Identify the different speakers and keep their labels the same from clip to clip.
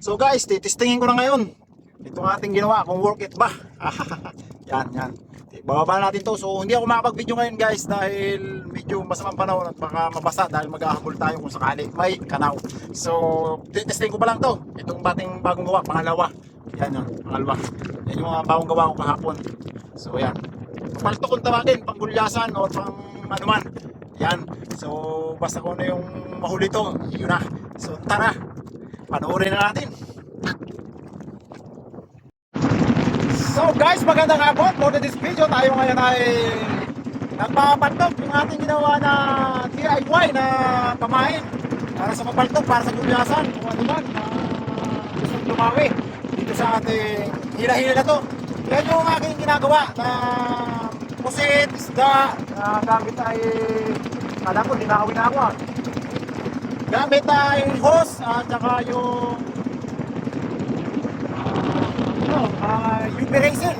Speaker 1: So guys, titistingin ko na ngayon. Itong ating ginawa, kung work it ba. yan, yan. Bababa natin to. So hindi ako makapag-video ngayon guys dahil medyo masamang panahon at baka mabasa dahil maghahabol tayo kung sakali may kanaw. So titesting ko pa lang to. Itong bating bagong gawa, pangalawa. Yan yan, pangalawa. Yan yung mga bagong gawa ko kahapon. So yan. Palto kung tawagin, panggulyasan o pang ano. Yan. So basta ko na yung mahuli to, yun na. So tara, panoorin na natin. So guys, magandang hapon. For this video, tayo ngayon ay nagpapaltok yung ating ginawa na DIY na pamain para sa mapaltok, para sa gulyasan, kung ano man na gustong lumawi dito sa ating hila-hila na to. Yan yung aking ginagawa na pusit, isda, na gamit ay kala ko, dinakawin na ako ah. Gamit ay hose at saka yung ano, uh, UV Racer.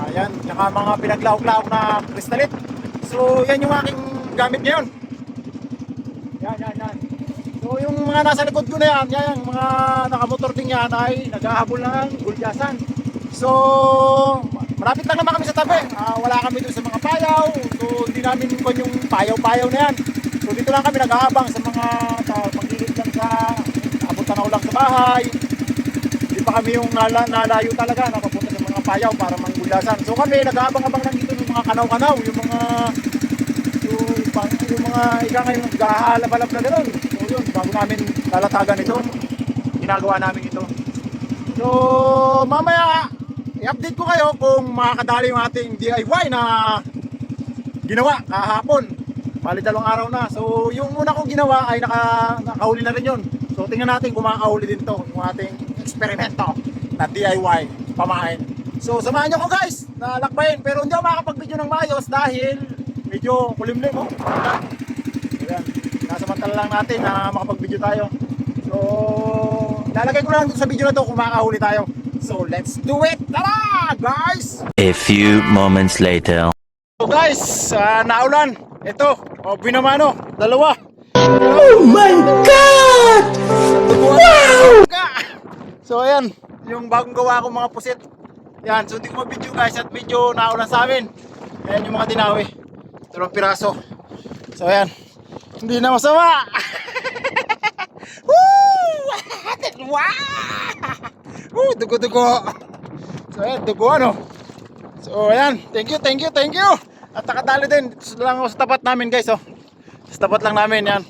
Speaker 1: Ayan, tsaka mga pinaglaog-laog na kristalit. So, yan yung aking gamit ngayon. Yan, yan, yan. So, yung mga nasa likod ko na yan, yan, yung mga nakamotor din yan ay naghahabol ng gulyasan. So, malapit lang naman kami sa tabi. Ah, wala kami doon sa mga payaw. So, hindi namin yung payaw-payaw na yan. So, dito lang kami nag-aabang sa mga pagigit lang sa abot tanaw lang sa bahay. Hindi pa kami yung nala, nalayo talaga na papunta sa mga payaw para manggulasan. So kami nag-aabang-abang lang dito ng mga kanaw-kanaw, yung mga yung, pang, yung mga ika ngayon naghahalap-halap na gano'n. So yun, bago namin lalatagan ito, ginagawa namin ito. So mamaya, i-update ko kayo kung makakadali yung ating DIY na ginawa kahapon. Bali dalawang araw na. So yung una kong ginawa ay naka, nakahuli na rin yun. So tingnan natin kung makakahuli din to yung ating eksperimento na DIY pamain. So samahan nyo ko guys na lakbayin pero hindi ako makakapag-video ng maayos dahil medyo kulimlim oh. Ayan. Nasamantala lang natin na makapag-video tayo. So lalagay ko lang sa video na to kung makakahuli tayo. So let's do it! Tara guys!
Speaker 2: A few moments later.
Speaker 1: So guys, ah, naulan. Ito, o binamano, dalawa.
Speaker 2: Oh my God!
Speaker 1: Wow! So ayan, yung bagong gawa kong mga pusit. Yan, so hindi ko ma-video guys at medyo naulan sa amin. Ayan yung mga dinawi. Dalawang piraso. So ayan, hindi na masama. Woo! Wow! Woo, dugo-dugo. So ayan, dugo ano. So ayan, thank you, thank you, thank you. At nakatali din lang sa tapat namin guys oh. Sa tapat lang namin yan.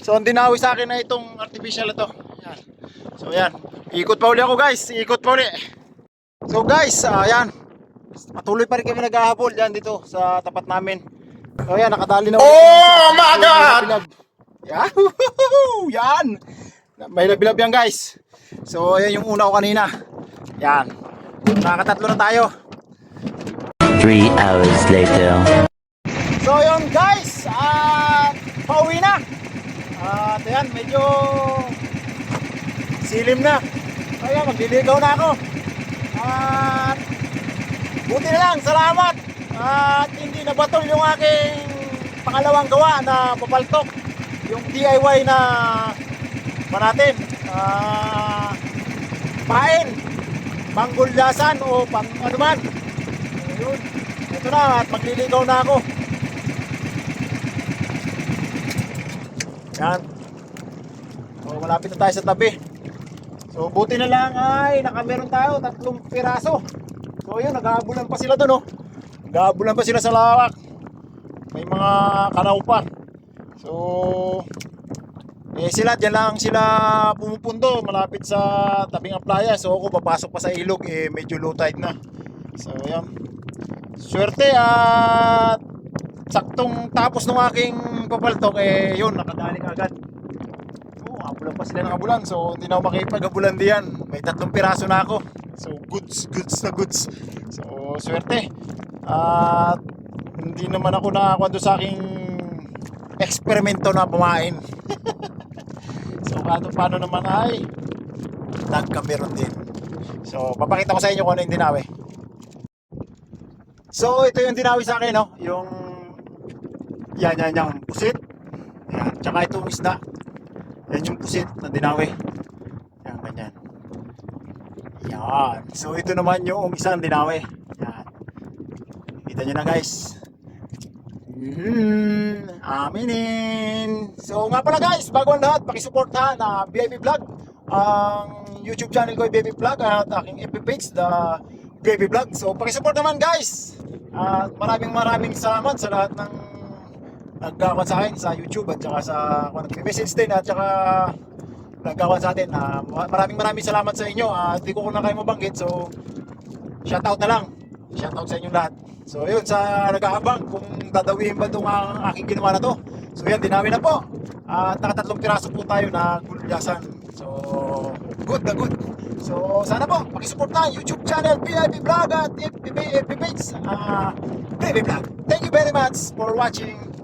Speaker 1: So ang dinawi sa akin na itong artificial ito. Yan. So ayan, ikot pa uli ako guys, ikot pa uli. So guys, ah, ayan. Patuloy pa rin kami naghahabol yan dito sa tapat namin. So ayan, nakadali na uli. Oh my god! Yahoo! Yan! May labilab yan guys. So ayan yung una ko kanina. Yan. Nakakatatlo na tayo.
Speaker 2: Three hours later.
Speaker 1: So yun guys, at pauwi na. At ayan, medyo silim na. Ayan, magliligaw na ako. At buti na lang, salamat. At hindi nabatol yung aking pangalawang gawa na papaltok. Yung DIY na pa natin. Ah, pain, panggulyasan o pang ano man. Ayun. Ito na at magliligaw na ako. Yan. So, malapit na tayo sa tabi. So, buti na lang ay nakameron tayo tatlong piraso. So, yun, naghahabulan pa sila doon, oh. Naghahabulan pa sila sa lawak. May mga kanaw pa. So, eh sila, dyan lang sila pumupundo malapit sa tabing aplaya. So, ako papasok pa sa ilog, eh medyo low tide na. So, yan. Swerte at saktong tapos ng aking papaltok eh yun nakadali ka agad. Oo, abulan pa sila ng abulan so hindi na ako makipag-abulan diyan. May tatlong piraso na ako. So goods goods na goods. So swerte. At hindi naman ako nakakuha doon sa aking eksperimento na pumain so paano, paano naman? Ay nagkameron din. So papakita ko sa inyo kung ano yung dinawi So, ito yung dinawi sa akin, no? Yung yan, yan, yung pusit. Yan. Tsaka itong isda. Yan yung pusit na dinawi. Yan, ganyan. Yan. So ito naman yung isang dinawi. Yan. Kita nyo na guys. Mhm. Aminin. So nga pala guys, bago ang lahat, pakisupport ha na VIP Vlog. Ang YouTube channel ko ay VIP Vlog at aking FB page, the VIP Vlog. So pakisupport naman guys. At maraming maraming salamat sa lahat ng nagkakuan sa akin sa YouTube at saka sa kung nag-message din at saka nagkakuan sa atin. Ah, maraming maraming salamat sa inyo. At di ko ko na kayo mabanggit. So shoutout na lang. Shoutout sa inyong lahat. So yun, sa nag-aabang kung dadawihin ba itong ang aking ginawa na to. So yan, dinawi na po. At nakatatlong piraso po tayo na gulyasan. So, good na good. So, sana po, pakisupport na YouTube channel, PIP Vlog at FB FB page, uh, PIP Vlog. Thank you very much for watching.